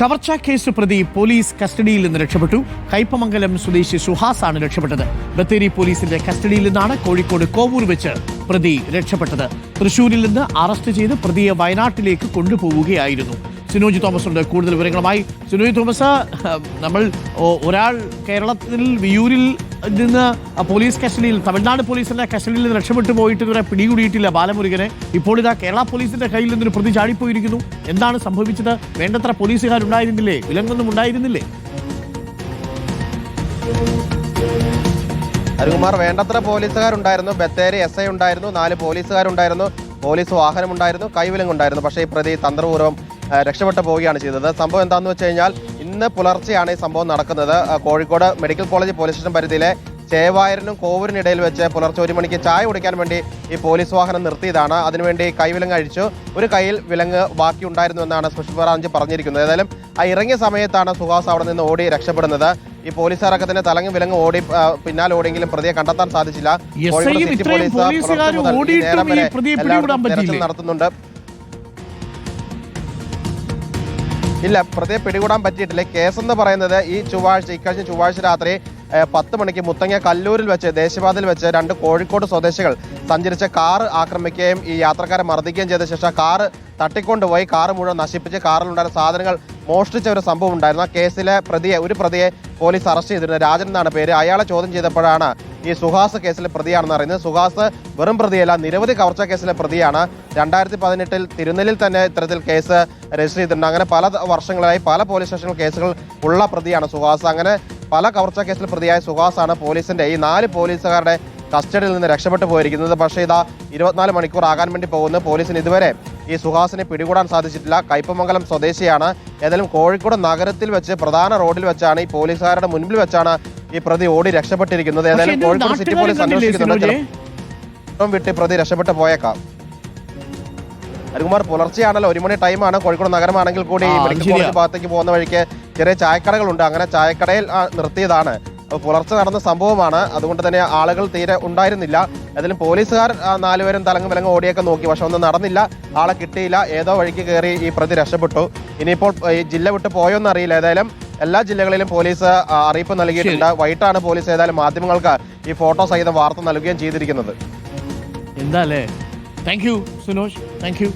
കവർച്ചാ case പ്രതി police കസ്റ്റഡിയിൽ നിന്ന് രക്ഷപ്പെട്ടു. കൈപ്പമംഗലം സ്വദേശി സുഹാസ് ആണ് രക്ഷപ്പെട്ടത്. ബത്തേരി പോലീസിന്റെ കസ്റ്റഡിയിൽ നിന്നാണ് കോഴിക്കോട് കോവൂർ വെച്ച് പ്രതി രക്ഷപ്പെട്ടത്. തൃശൂരിൽ നിന്ന് അറസ്റ്റ് ചെയ്ത് പ്രതിയെ വയനാട്ടിലേക്ക് കൊണ്ടുപോവുകയായിരുന്നു. സിനോജ് തോമസ് ഉണ്ട്. കൂടുതൽ വിവരങ്ങളുമായി സിനോജ് തോമസ് നമ്മൾ ഒരാൾ കേരളത്തിൽ വിയൂരിൽ നിന്ന് പോലീസ് കസ്റ്റഡിയിൽ തമിഴ്നാട് പോലീസിന്റെ കസ്റ്റഡിയിൽ നിന്ന് രക്ഷപ്പെട്ടു പോയിട്ട് ഇതുവരെ പിടികൂടിയിട്ടില്ല ബാലമുരുകനെ. ഇപ്പോൾ ഇതാ കേരള പോലീസിന്റെ കയ്യിൽ നിന്നൊരു പ്രതി ചാടിപ്പോയിരിക്കുന്നു. എന്താണ് സംഭവിച്ചത്? വേണ്ടത്ര പോലീസുകാരുണ്ടായിരുന്നില്ലേ? വിലങ്ങൊന്നും ഉണ്ടായിരുന്നില്ലേ? അരുകുമാർ വേണ്ടത്ര പോലീസുകാരുണ്ടായിരുന്നു. ബത്തേരി എസ് ഐ ഉണ്ടായിരുന്നു. നാല് പോലീസുകാരുണ്ടായിരുന്നു. പോലീസ് വാഹനമുണ്ടായിരുന്നു. കൈവിലങ്ങുണ്ടായിരുന്നു. പക്ഷേ ഈ പ്രതി തന്ത്രപൂർവം രക്ഷപ്പെട്ടു പോവുകയാണ് ചെയ്തത്. സംഭവം എന്താണെന്ന് വെച്ച് കഴിഞ്ഞാൽ ഇന്ന് പുലർച്ചെയാണ് ഈ സംഭവം നടക്കുന്നത്. Kozhikode medical college police station പരിധിയിലെ ചേവായരനും കോവൂരിനിടയിൽ വെച്ച് പുലർച്ചെ ഒരു മണിക്ക് ചായ കുടിക്കാൻ വേണ്ടി ഈ പോലീസ് വാഹനം നിർത്തിയതാണ്. അതിനുവേണ്ടി കൈവിലങ്ങ് അഴിച്ചു. ഒരു കയ്യിൽ വിലങ്ങ് ബാക്കി ഉണ്ടായിരുന്നു എന്നാണ് സ്പെഷ്യൽ ബ്രാഞ്ച് പറഞ്ഞിരിക്കുന്നത്. ഏതായാലും ആ ഇറങ്ങിയ സമയത്താണ് സുഹാസ് അവിടെ നിന്ന് ഓടി രക്ഷപ്പെടുന്നത്. ഈ പോലീസുകാരൊക്കെ തന്നെ തലങ്ങും വിലങ്ങ് ഓടി പിന്നാലെ ഓടിയെങ്കിലും പ്രതിയെ കണ്ടെത്താൻ സാധിച്ചില്ല. എസ് കോഴിക്കോട് സിറ്റി പോലീസ് പോലീസുകാർ പുലർച്ചെ മുതൽ ഈ നേരം വരെ പ്രതിയെ എല്ലായിടത്തും പിടികൂടാൻ തെരച്ചിൽ നടത്തുന്നുണ്ട്. ഇല്ല പ്രതിയെ പിടികൂടാൻ പറ്റിയിട്ടില്ല. കേസ് എന്ന് പറയുന്നത് ഈ ചൊവ്വാഴ്ച ഇക്കഴിഞ്ഞ ചൊവ്വാഴ്ച രാത്രി പത്ത് മണിക്ക് മുത്തങ്ങ കല്ലൂരിൽ വെച്ച് ദേശീയപാതയിൽ വെച്ച് രണ്ട് കോഴിക്കോട് സ്വദേശികൾ സഞ്ചരിച്ച കാർ ആക്രമിക്കുകയും ഈ യാത്രക്കാരെ മർദ്ദിക്കുകയും ചെയ്ത ശേഷം കാർ തട്ടിക്കൊണ്ടുപോയി കാർ മുഴുവൻ നശിപ്പിച്ച് കാറിലുണ്ടായിരുന്ന സാധനങ്ങൾ മോഷ്ടിച്ച ഒരു സംഭവം ഉണ്ടായിരുന്നു. ആ കേസിലെ പ്രതിയെ ഒരു പ്രതിയെ പോലീസ് അറസ്റ്റ് ചെയ്തിരുന്നു. രാജൻ എന്നാണ് പേര്. അയാളെ ചോദ്യം ചെയ്തപ്പോഴാണ് ഈ സുഹാസ് കേസിലെ പ്രതിയാണെന്ന് അറിയുന്നത് സുഹാസ് വെറും പ്രതിയല്ല നിരവധി കവർച്ച കേസിലെ പ്രതിയാണ്. രണ്ടായിരത്തി പതിനെട്ടിൽ തിരുനെല്ലിൽ തന്നെ ഇത്തരത്തിൽ കേസ് രജിസ്റ്റർ ചെയ്തിട്ടുണ്ട്. അങ്ങനെ പല വർഷങ്ങളായി പല പോലീസ് സ്റ്റേഷനിൽ കേസുകൾ ഉള്ള പ്രതിയാണ് സുഹാസ്. അങ്ങനെ പല കവർച്ച കേസിൽ പ്രതിയായ സുഹാസാണ് പോലീസിന്റെ ഈ നാല് പോലീസുകാരുടെ കസ്റ്റഡിയിൽ നിന്ന് രക്ഷപ്പെട്ടു പോയിരിക്കുന്നത്. പക്ഷേ ഇതാ ഇരുപത്തിനാല് മണിക്കൂർ ആകാൻ വേണ്ടി പോകുന്നു പോലീസിന് ഇതുവരെ ഈ സുഹാസിനെ പിടികൂടാൻ സാധിച്ചിട്ടില്ല. കയ്പമംഗലം സ്വദേശിയാണ്. ഏതായാലും കോഴിക്കോട് നഗരത്തിൽ വെച്ച് പ്രധാന റോഡിൽ വെച്ചാണ് ഈ പോലീസുകാരുടെ മുൻപിൽ വെച്ചാണ് ഈ പ്രതി ഓടി രക്ഷപ്പെട്ടിരിക്കുന്നത്. ഏതായാലും കോഴിക്കോട് സിറ്റി പോലീസ് അന്വേഷിക്കുന്നുണ്ട്? വിട്ട് പ്രതി രക്ഷപ്പെട്ട് പോയേക്കാം. ഹരികുമാർ പുലർച്ചെയാണല്ലോ. ഒരു മണി ടൈമാണ് കോഴിക്കോട് നഗരമാണെങ്കിൽ കൂടി മെഡിക്കൽ കോളേജ് ഭാഗത്തേക്ക് പോകുന്ന വഴിക്ക് ചെറിയ ചായക്കടകളുണ്ട്. അങ്ങനെ ചായക്കടയിൽ നിർത്തിയതാണ്. പുലർച്ചെ നടന്ന സംഭവമാണ്. അതുകൊണ്ട് തന്നെ ആളുകൾ തീരെ ഉണ്ടായിരുന്നില്ല. ഏതായാലും പോലീസുകാർ നാലുപേരും തലങ്ങും വിലങ്ങും ഓടിയൊക്കെ നോക്കി. പക്ഷെ ഒന്നും നടന്നില്ല. ആളെ കിട്ടിയില്ല. ഏതോ വഴിക്ക് കയറി ഈ പ്രതി രക്ഷപ്പെട്ടു. ഇനിയിപ്പോൾ ഈ ജില്ല വിട്ട് പോയോന്ന് അറിയില്ല ഏതായാലും എല്ലാ ജില്ലകളിലും പോലീസ് അറിയിപ്പ് നൽകിയിട്ടുണ്ട്. വൈകിട്ടാണ് പോലീസ് ഏതായാലും മാധ്യമങ്ങൾക്ക് ഈ ഫോട്ടോ സഹിതം വാർത്ത നൽകുകയും ചെയ്തിരിക്കുന്നത്. എന്താ അല്ലേ? Thank you Sunosh thank you